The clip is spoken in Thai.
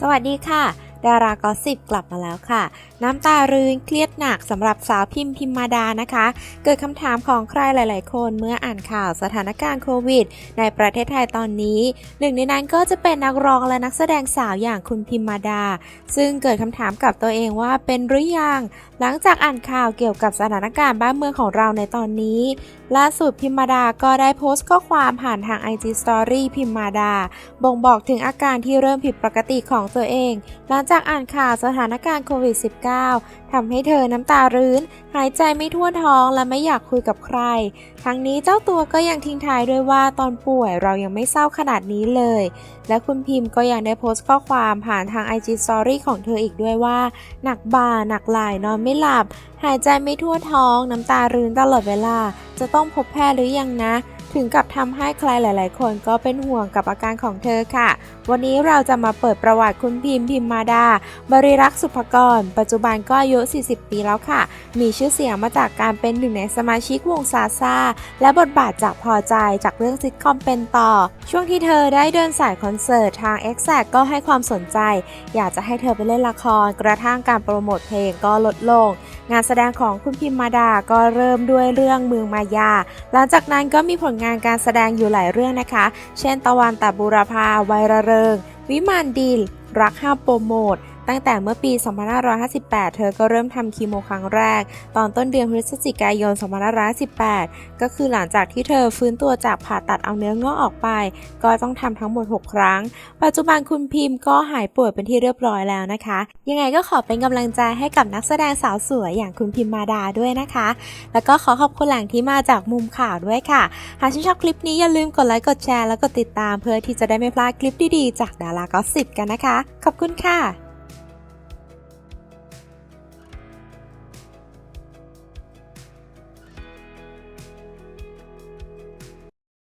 สวัสดีค่ะ ดารากอสิบกลับมาแล้วค่ะ น้ำตารืนเครียดหนักสำหรับสาวพิมพ์พิมมาดานะคะ เกิดคำถามของใครหลาย ๆ คนเมื่ออ่านข่าวสถานการณ์โควิด ในประเทศไทยตอนนี้หนึ่งในนั้นก็จะเป็นนักร้องและนักแสดงสาวอย่างคุณพิมมาดา ซึ่งเกิดคำถามกับตัวเองว่าเป็นหรือยัง หลังจากอ่านข่าวเกี่ยวกับสถานการณ์บ้านเมืองของเราในตอนนี้ล่าสุดพิมมาดาก็ได้โพสต์ข้อความผ่านทาง IG Story พิมมาดา บ่งบอกถึงอาการที่เริ่มผิดปกติของตัวเองหลังจากอ่านข่าวสถานการณ์โควิด -19 ทำให้เธอน้ำตารื้น หายใจไม่ทั่วท้องและไม่อยากคุยกับใคร ทั้งนี้เจ้าตัวก็ยังทิ้งท้ายด้วยว่าตอนป่วยเรายังไม่เศร้าขนาดนี้เลย และคุณพิมพ์ก็ยังได้โพสต์ข้อความผ่านทาง IG Story ของเธออีกด้วยว่า หนักบ่าหนักไหล่นอนไม่หลับ หายใจไม่ทั่วท้อง น้ำตารื้นตลอดเวลา จะต้องพบแพทย์หรือยังนะ ถึงกับทำให้ใครหลาย ๆ คนก็เป็นห่วงกับอาการของเธอค่ะ วันนี้เราจะมาเปิดประวัติคุณพิมพ์พิมมาดา บริรักษ์สุภกร ปัจจุบันก็อายุ 40 ปีแล้วค่ะ มีชื่อเสียงมาจากการเป็นหนึ่งในสมาชิกวงซาซาและบทบาทจากพอใจจากเรื่องซิทคอมเป็นต่อ ช่วงที่เธอได้เดินสายคอนเสิร์ตทาง e x a c t ก็ให้ความสนใจ อยากจะให้เธอไปเล่นละคร กระทั่งการโปรโมทเพลงก็ลดลง งานแสดงของคุณพิมมาดาก็เริ่มด้วยเรื่องเมืองมายา หลังจากนั้นก็มีผลงานการแสดงอยู่หลายเรื่องนะคะ เช่น ตะวันตะบุรพาไวยระเริง วิมานดีลรักห้าโปรโมท ตั้งแต่เมื่อปี 2558 เธอก็เริ่มทำคีโมครั้งแรก ตอนต้นเดือนพฤศจิกายน 2558ก็คือหลังจากที่เธอฟื้นตัวจากผ่าตัดเอาเนื้องอกออกไป ก็ต้องทำทั้งหมด 6 ครั้ง ปัจจุบันคุณพิมพ์ก็หายป่วยเป็นที่เรียบร้อยแล้วนะคะ ยังไงก็ขอเป็นกำลังใจให้กับนักแสดงสาวสวยอย่างคุณพิมมาดาด้วยนะคะ แล้วก็ขอขอบคุณแหล่งที่มาจากมุมข่าวด้วยค่ะ หากชื่นชอบคลิปนี้อย่าลืมกดไลค์กดแชร์แล้วกดติดตามเพื่อที่จะได้ไม่พลาดคลิปดีๆ จากดารากอสิบกันนะคะ ขอบคุณค่ะ